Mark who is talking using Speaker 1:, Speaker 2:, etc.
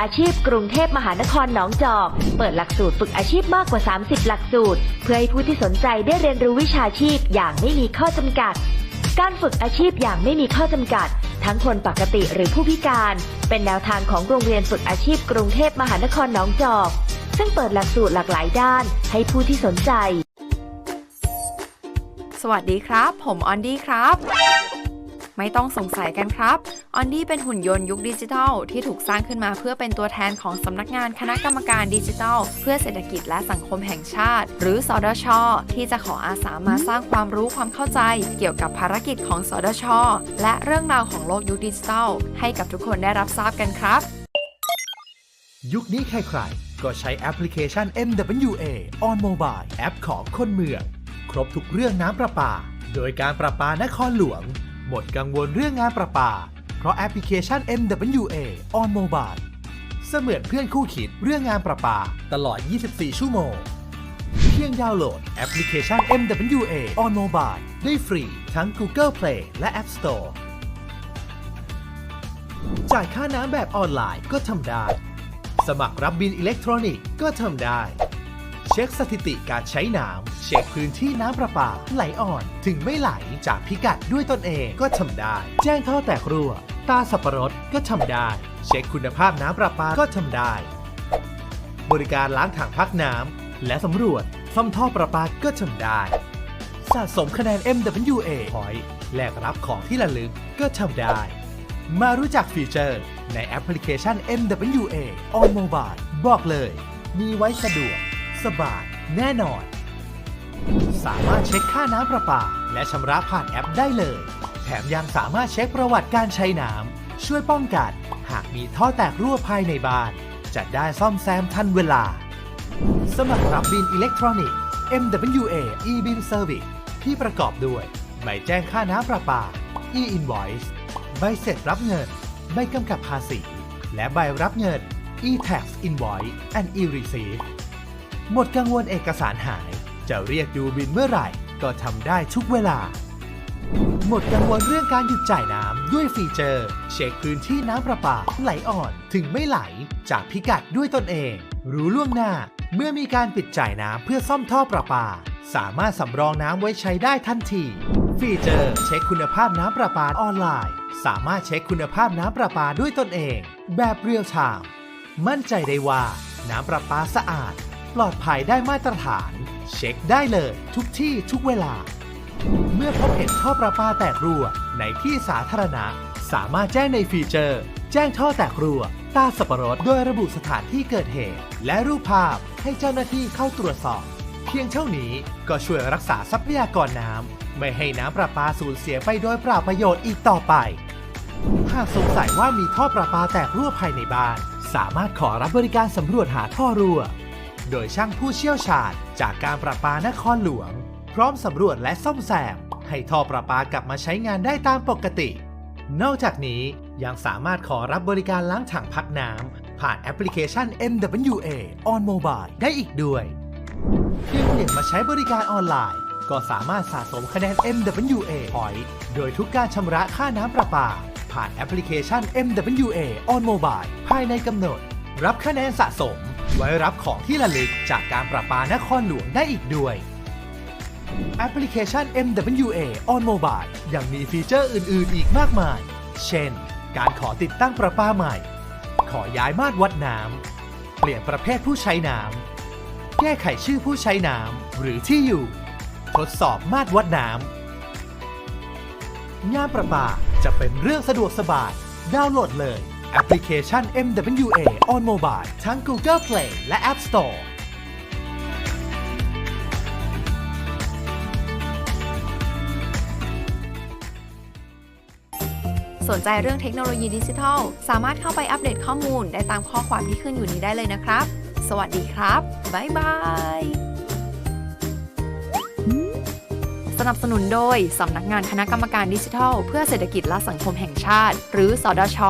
Speaker 1: อาชีพกรุงเทพมหานครหนองจอก เปิดหลักสูตรฝึกอาชีพมากกว่า 30 หลักสูตร เพื่อให้ผู้ที่สนใจได้เรียนรู้วิชาชีพอย่างไม่มีข้อจำกัด การฝึกอาชีพอย่างไม่มีข้อจำกัด ทั้งคนปกติหรือผู้พิการ เป็นแนวทางของโรงเรียนฝึกอาชีพกรุงเทพมหานครหนองจอก ซึ่งเปิดหลักสูตรหลากหลายด้าน ให้ผู้ที่สนใจ
Speaker 2: สวัสดีครับ ผมออนดี้ครับ ไม่ต้องสงสัยกันครับออนดี้เป็นหุ่นยนต์ยุคดิจิทัล ที่ถูกสร้างขึ้นมาเพื่อเป็นตัวแทนของสำนักงานคณะกรรมการดิจิทัล เพื่อเศรษฐกิจและสังคมแห่งชาติ หรือสอดช ที่จะขออาสามาสร้างความรู้ความเข้าใจ เกี่ยวกับภารกิจของสอดช และเรื่องราวของโลกยุคดิจิทัล ให้กับทุกคนได้รับทราบกันครับ
Speaker 3: ยุคนี้ใครๆก็ใช้แอปพลิเคชัน MWA on Mobile แอปของคนเมือง ครบทุกเรื่องน้ำประปา โดยการประปานครหลวง หมดกังวลเรื่องงานประปา เพราะแอปพลิเคชัน MWA on Mobile เสมือนเพื่อนคู่คิดเรื่องงานประปา ตลอด 24 ชั่วโมง เพียงดาวน์โหลดแอปพลิเคชัน MWA on Mobile ได้ฟรีทั้ง Google Play และ App Store จ่ายค่าน้ำแบบออนไลน์ก็ทำได้ สมัครรับบินอิเล็กทรอนิกส์ก็ทำได้ เช็คสถิติการใช้น้ำ เช็คพื้นที่น้ำประปาไหลอ่อน ถึงไม่ไหลจากพิกัดด้วยตนเองก็ทำได้ แจ้งท่อแตกรั่ว ตาสับปะรดก็ทำได้ เช็คคุณภาพน้ำประปาก็ทำได้ บริการล้างถังพักน้ำและสำรวจซ่อมท่อประปาก็ทำได้ สะสมคะแนน MWA Point แลกรับของที่ระลึกก็ทำได้ มารู้จักฟีเจอร์ในแอปพลิเคชัน MWA on Mobile บอกเลย มีไว้สะดวก สบาย แน่นอน สามารถเช็คค่าน้ำประปา และชำระผ่านแอปได้เลย แถมยังสามารถเช็คประวัติการใช้น้ำช่วยป้องกัน หากมีท่อแตกรั่วภายในบ้าน จะได้ซ่อมแซมทันเวลา สมัครรับบินอิเล็กทรอนิกส์ MWA e-bill service ที่ประกอบด้วยใบแจ้งค่าน้ำประปา e-invoice ใบเสร็จรับเงิน ใบกำกับภาษี และใบรับเงิน e-tax invoice and e-receipt หมดกังวลเอกสารหาย จะเรียกดูบินเมื่อไหร่ก็ทำได้ทุกเวลา หมดกังวลเรื่องการหยุดจ่ายน้ำด้วยฟีเจอร์ เช็คพื้นที่น้ำประปาไหลอ่อนถึงไม่ไหล จากพิกัดด้วยตนเอง รู้ล่วงหน้า เมื่อมีการปิดจ่ายน้ำเพื่อซ่อมท่อประปา สามารถสำรองน้ำไว้ใช้ได้ทันที ฟีเจอร์ เช็คคุณภาพน้ำประปาออนไลน์ สามารถเช็คคุณภาพน้ำประปาด้วยตนเอง แบบเรียลไทม์มั่นใจได้ว่าน้ำประปาสะอาด ปลอดภัยได้มาตรฐาน เช็คได้เลยทุกที่ทุกเวลา เมื่อพบเห็นท่อประปาแตกรั่วในที่สาธารณะ สามารถแจ้งในฟีเจอร์ แจ้งท่อแตกรั่วตาสับปะรดโดยระบุสถานที่เกิดเหตุ และรูปภาพให้เจ้าหน้าที่เข้าตรวจสอบ เพียงเท่านี้ก็ช่วยรักษาทรัพยากรน้ำไม่ให้น้ำประปาสูญเสียไปโดยเปล่าประโยชน์อีกต่อไป หากสงสัยว่ามีท่อประปาแตกรั่วภายในบ้าน สามารถขอรับบริการสำรวจหาท่อรั่ว โดยช่างผู้เชี่ยวชาญจากการประปานครหลวง พร้อมสำรวจและซ่อมแซม ให้ท่อประปากลับมาใช้งานได้ตามปกติ นอกจากนี้ยังสามารถขอรับบริการล้างถังพักน้ำผ่านแอปพลิเคชัน MWA on Mobile ได้อีกด้วยเพียงเปลี่ยนมาใช้บริการออนไลน์ ก็สามารถสะสมคะแนน MWA Point โดยทุกการชำระค่าน้ำประปา ผ่านแอปพลิเคชัน MWA on Mobile ภายในกำหนด รับคะแนนสะสม ไว้รับของที่ระลึกจากการประปานครหลวงได้อีกด้วยแอปพลิเคชัน MWA on Mobile ยังมีฟีเจอร์อื่น ๆ อีกมากมาย เช่น การขอติดตั้งประปาใหม่ ขอย้ายมาตรวัดน้ำ เปลี่ยนประเภทผู้ใช้น้ำ แก้ไขชื่อผู้ใช้น้ำ หรือที่อยู่ ทดสอบมาตรวัดน้ำ งานประปาจะเป็นเรื่องสะดวกสบาย ดาวน์โหลดเลย แอปพลิเคชัน MWA on Mobile ทั้ง Google Play และ App Store
Speaker 2: สนใจเรื่องเทคโนโลยีดิจิทัล สามารถเข้าไปอัปเดตข้อมูลได้ตามข้อความที่ขึ้นอยู่นี้ได้เลยนะครับ สวัสดีครับ บ๊ายบาย สนับสนุนโดย สำนักงานคณะกรรมการดิจิทัล เพื่อเศรษฐกิจและสังคมแห่งชาติ หรือสอดช